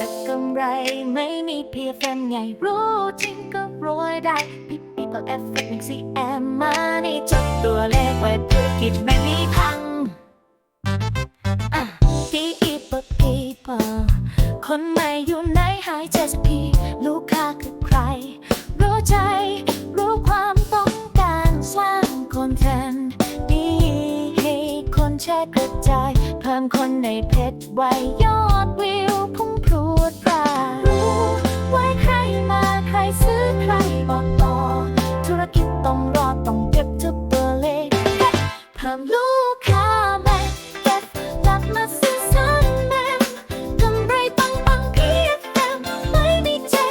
แต่กำไรไม่มีเพียงแฟนไงรู้จริงก็รวยได้พี่พี่ก็เอฟเฟกต์ซีแอมมาในจับตัวเลขไว้ธุรกิจไม่มีพังอะ people people คนใหม่อยู่ไหนหายใจสักทีลูกค้าคือใคร รู้ใจ รู้ความต้องการสร้างคอนเทนต์ดีให้คนแชร์กระจาย เพิ่มคนในเพจไว้ยอดวิว ต้องรอต้องเก็บทุกตัวเลขเพิ่มลูกค้าแม่เก็บหลักมาซื้อซ้ำแม่กำไรปังปัง PFM ไม่มีเจ๊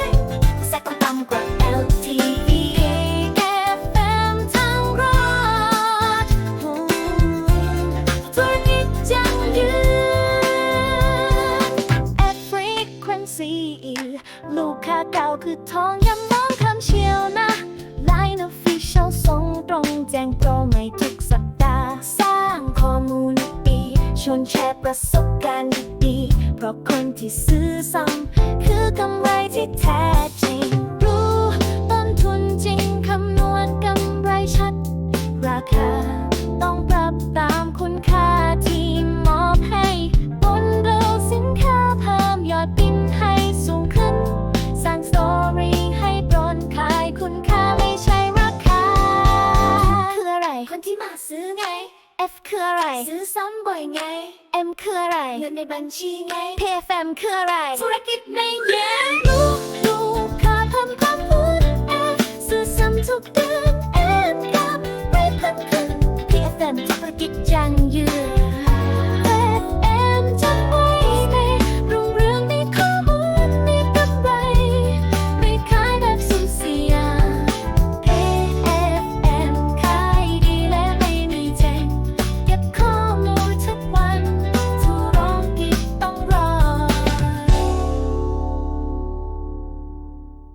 แซกต้องต่ำกว่า LTV FM ทั้งรอดธุรกิจจังยืน at frequency ลูกค้าเก่าคือทองยำน้องคำเชียวนะ Line เช่าสงตรงแจ้งโปรใหม่ทุกสัปดาห์ สร้างข้อมูลดีชวนแชร์ประสบการณ์ดี เพราะคนที่ซื้อซ้ำคือกำไรที่แท้ ที่มาซื้อไง F คืออะไร ซื้อซ้ำบ่อยไง M คืออะไร เงินในบัญชีไง PFM คืออะไร ธุรกิจในแง่รู้ลูกค้าเพิ่มความพูด F ซื้อซ้ำทุกเดือน M กับไปเพิ่มขึ้น PFM ธุรกิจจังยืน